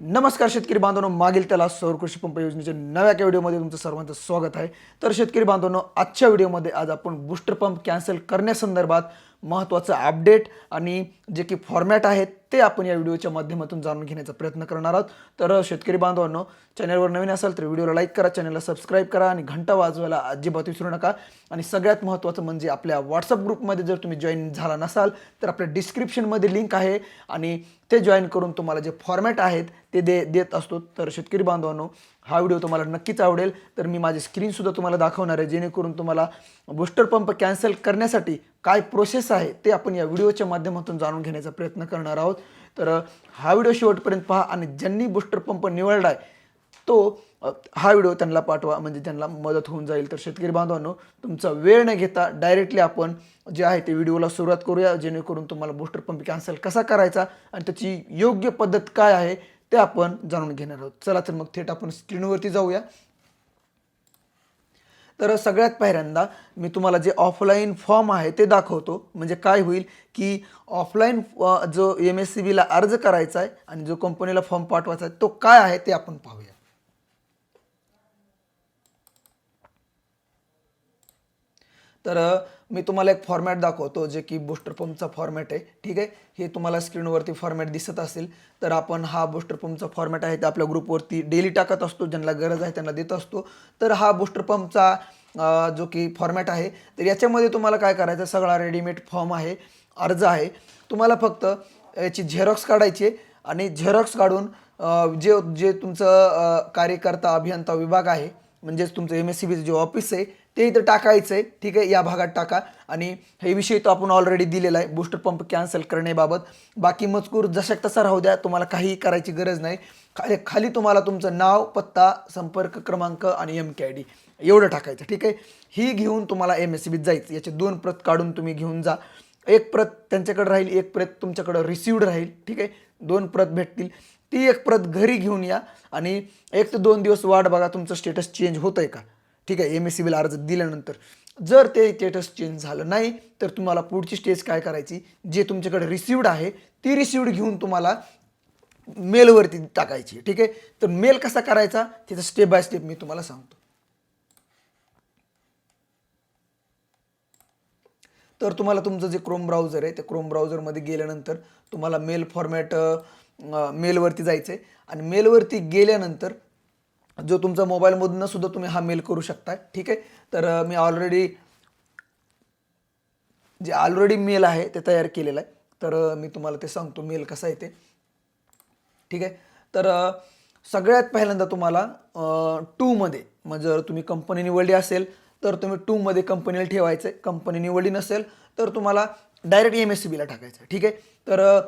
नमस्कार शेतकरी बांधवांनो मागील त्याला सौर कृषी पंप योजनेच्या नव्या एका व्हिडिओमध्ये तुमचं सर्वांचं स्वागत आहे. तर शेतकरी बांधवांनो आजच्या व्हिडिओमध्ये आज आपण बूस्टर पंप कॅन्सल करण्यासंदर्भात महत्त्वाचं अपडेट आणि जे की फॉर्मॅट आहेत ते आपण या व्हिडिओच्या माध्यमातून जाणून घेण्याचा प्रयत्न करणार आहोत. तर शेतकरी बांधवांनो चॅनलवर नवीन असाल तर व्हिडिओला लाईक करा चॅनलला सबस्क्राईब करा आणि घंटा वाजवायला अजिबात विसरू नका. आणि सगळ्यात महत्त्वाचं म्हणजे आपल्या व्हॉट्सअप ग्रुपमध्ये जर तुम्ही जॉईन झाला नसाल तर आपल्या डिस्क्रिप्शनमध्ये लिंक आहे आणि ते जॉईन करून तुम्हाला जे फॉर्मॅट आहेत ते दे देत असतो. तर शेतकरी बांधवांनो हा व्हिडिओ तुम्हाला नक्कीच आवडेल. तर मी माझी स्क्रीनसुद्धा तुम्हाला दाखवणार आहे जेणेकरून तुम्हाला बूस्टर पंप कॅन्सल करण्यासाठी काय प्रोसेस आहे ते आपण या व्हिडिओच्या माध्यमातून जाणून घेण्याचा प्रयत्न करणार आहोत. तर हा व्हिडिओ शेवटपर्यंत पहा आणि ज्यांनी बुस्टर पंप निवडला आहे तो हा व्हिडिओ त्यांना पाठवा. म्हणजे त्यांना मदत होऊन जाईल. तर शेतकरी बांधवांनो तुमचा वेळ न घेता डायरेक्टली आपण जे आहे ते व्हिडिओला सुरुवात करूया. जेणेकरून तुम्हाला बूस्टर पंप कॅन्सल कसा करायचा आणि त्याची योग्य पद्धत काय आहे ते आपण जाणून घेणार आहोत. चला तर मग थेट आपण स्क्रीनवरती जाऊया. तर सगळ्यात पहिल्यांदा मी तुम्हाला जे ऑफलाईन फॉर्म आहे ते दाखवतो. म्हणजे काय होईल की ऑफलाईन जो एम एस सी बीला अर्ज करायचा आहे आणि जो कंपनीला फॉर्म पाठवायचा आहे तो काय आहे ते आपण पाहूया. तर मी तुम्हाला एक फॉर्मॅट दाखवतो जे की बूस्टर पंपचा फॉर्मॅट आहे. ठीक आहे? हे तुम्हाला स्क्रीनवरती फॉर्मॅट दिसत असेल तर आपण हा बूस्टर पंपचा फॉर्मॅट आहे ते आपल्या ग्रुपवरती डेली टाकत असतो ज्यांना गरज आहे त्यांना देत असतो. तर हा बूस्टर पंपचा जो की फॉर्मॅट आहे तर याच्यामध्ये तुम्हाला काय करायचं सगळा रेडीमेड फॉर्म आहे अर्ज आहे. तुम्हाला फक्त याची झेरॉक्स काढायची आहे आणि झेरॉक्स काढून जे जे तुमचं कार्यकर्ता अभियंता विभाग आहे म्हणजेच तुमचं एम एस सी बीचं जे ऑफिस आहे ते इथं टाकायचं आहे ठीक आहे या भागात टाका. आणि हे विषय तो आपण ऑलरेडी दिलेला आहे. बूस्टर पंप कॅन्सल करण्याबाबत. बाकी मजकूर जशा तसा राहू द्या. तुम्हाला काहीही करायची गरज नाही. खाली खाली तुम्हाला तुमचं नाव पत्ता संपर्क क्रमांक आणि एम के आय डी एवढं टाकायचं. ठीक आहे? ही घेऊन तुम्हाला एम एस सी बीत जायचं. याचे दोन प्रत काढून तुम्ही घेऊन जा. एक प्रत त्यांच्याकडे राहील एक प्रत तुमच्याकडं रिसिवड राहील. ठीक आहे? दोन प्रत भेटतील. ती एक प्रत घरी घेऊन या. आणि एक ते दोन दिवस वाट बघा तुमचं स्टेटस चेंज होतं आहे का? ठीक आहे एम एस सी बीला अर्ज दिल्यानंतर. जर ते स्टेटस चेंज झालं नाही तर तुम्हाला पुढची स्टेज काय करायची? जे तुमच्याकडे रिसिवड आहे ती रिसिवड घेऊन तुम्हाला मेलवरती टाकायची. ठीक आहे? तर मेल कसा करायचा? त्याचा स्टेप बाय स्टेप मी तुम्हाला सांगतो. तर तुम्हाला तुमचं जे क्रोम ब्राउझर आहे त्या क्रोम ब्राउझरमध्ये गेल्यानंतर तुम्हाला मेल फॉर्मॅट मेलवरती जायचं आहे आणि मेलवरती गेल्यानंतर जो तुमचा मोबाईलमधून सुद्धा तुम्ही हा मेल करू शकता ठीक आहे? तर मी ऑलरेडी जे ऑलरेडी मेल आहे ते तयार केलेलं आहे. तर मी तुम्हाला ते सांगतो मेल कसा आहे ते. ठीक आहे? तर सगळ्यात पहिल्यांदा तुम्हाला टूमध्ये म्हणजे जर तुम्ही कंपनी निवडली असेल तर तुम्ही टूमध्ये कंपनीला ठेवायचं आहे कंपनी निवडली नसेल तर तुम्हाला डायरेक्ट एम एस सी बीला टाकायचं आहे ठीक आहे? तर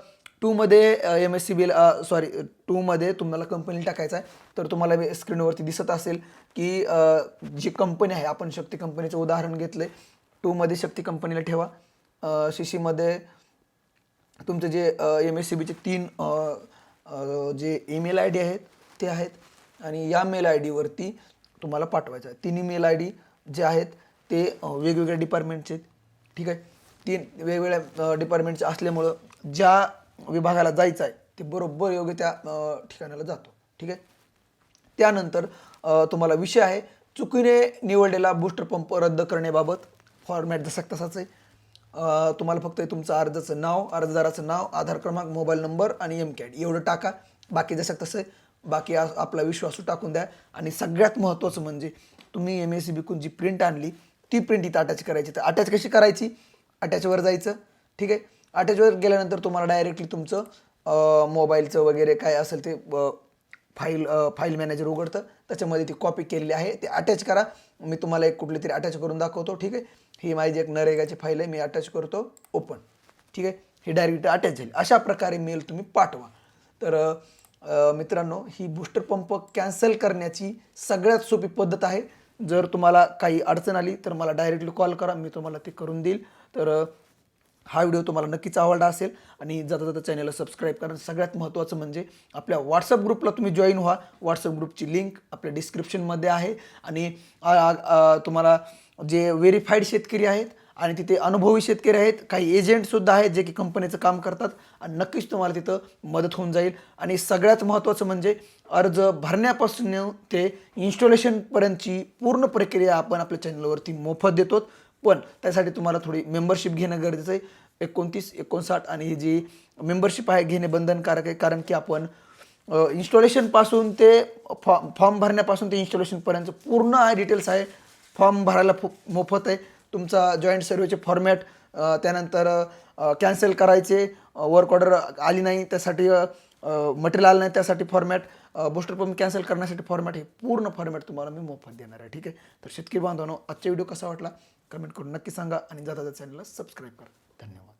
टूमध्ये M S C B sorry टूमध्ये तुम्हाला कंपनी टाकायचं आहे तर तुम्हाला स्क्रीनवरती दिसत असेल की जी कंपनी आहे आपण शक्ती कंपनीचं उदाहरण घेतलं आहे टूमध्ये शक्ती कंपनीला ठेवा. सी सीमध्ये तुमचे जे एम एस सी बीचे तीन जे ईमेल आय डी आहेत ते आहेत. आणि या मेल आय डीवरती तुम्हाला पाठवायचं आहे तिन्ही मेल आय डी जे आहेत ते वेगवेगळ्या डिपार्टमेंटचे आहेत. ठीक आहे? तीन वेगवेगळ्या डिपार्टमेंटचे असल्यामुळं ज्या विभागाला जायचं आहे ते बरोबर योग्य त्या ठिकाणाला जातो. ठीक आहे? त्यानंतर तुम्हाला विषय आहे चुकीने निवडलेला बूस्टर पंप रद्द करण्याबाबत फॉर्मॅट जसा तसाच आहे. तुम्हाला फक्त तुमचं अर्जाचं नाव अर्जदाराचं नाव आधार क्रमांक मोबाईल नंबर आणि एम कॅड एवढं टाका. बाकी जसं तसं आहे बाकी आपला विश्वासू टाकून द्या. आणि सगळ्यात महत्त्वाचं म्हणजे तुम्ही एम एस सी बीकून जी प्रिंट आणली ती प्रिंट इथं अटॅच करायची. तर अटॅच कशी करायची? अटॅचवर जायचं. ठीक आहे? अटॅचवर गेल्यानंतर तुम्हाला डायरेक्टली तुमचं मोबाईलचं वगैरे काय असेल ते फाईल फाईल मॅनेजर उघडतं. त्याच्यामध्ये ती कॉपी केलेली आहे. ते अटॅच करा. मी तुम्हाला एक कुठली तरी अटॅच करून दाखवतो. ठीक आहे? ही माझी एक नरेगाची फाईल आहे. मी अटॅच करतो. ओपन ठीक आहे? ही डायरेक्ट अटॅच झाली. अशा प्रकारे मेल तुम्ही पाठवा. तर मित्रांनो ही बूस्टर पंप कॅन्सल करण्याची सगळ्यात सोपी पद्धत आहे. जर तुम्हाला काही अडचण आली तर मला डायरेक्टली कॉल करा. मी तुम्हाला ते करून देईल. तर हा व्हिडिओ तुम्हाला नक्कीच आवडला असेल आणि जाता जाता चॅनलला सबस्क्राईब करा सगळ्यात महत्त्वाचं म्हणजे आपल्या व्हॉट्सअप ग्रुपला तुम्ही जॉईन व्हा. व्हॉट्सअप ग्रुपची लिंक आपल्या डिस्क्रिप्शनमध्ये आहे. आणि तुम्हाला जे व्हेरीफाईड शेतकरी आहेत आणि तिथे अनुभवी शेतकरी आहेत काही एजंटसुद्धा आहेत जे की कंपनीचं काम करतात आणि नक्कीच तुम्हाला तिथं मदत होऊन जाईल. आणि सगळ्यात महत्त्वाचं म्हणजे अर्ज भरण्यापासून ते इन्स्टॉलेशनपर्यंतची पूर्ण प्रक्रिया आपण आपल्या चॅनलवरती मोफत देतो पण त्यासाठी तुम्हाला थोडी मेंबरशिप घेणं गरजेचं आहे. एकोणतीस एकोणसाठ आणि ही जी मेंबरशिप आहे घेणे बंधनकारक आहे. कारण की आपण इन्स्टॉलेशनपासून ते फॉर्म फॉर्म भरण्यापासून ते इन्स्टॉलेशनपर्यंत पूर्ण आहे डिटेल्स आहे. फॉर्म भरायला फु मोफत आहे. तुमचा जॉईंट सर्वेचे फॉर्मॅट त्यानंतर कॅन्सल करायचे. वर्क ऑर्डर आली नाही त्यासाठी मटेरियल आलं नाही त्यासाठी फॉर्मॅट बूस्टर पंप कॅन्सल करण्यासाठी फॉर्मॅट हे पूर्ण फॉर्मॅट तुम्हाला मी मोफत देणार आहे ठीक आहे? तर शेतकरी बांधवांनो आजचा व्हिडिओ कसा वाटला? कमेंट करून नक्की सांगा आणि जाता जाता चॅनलला सबस्क्राईब करा. धन्यवाद.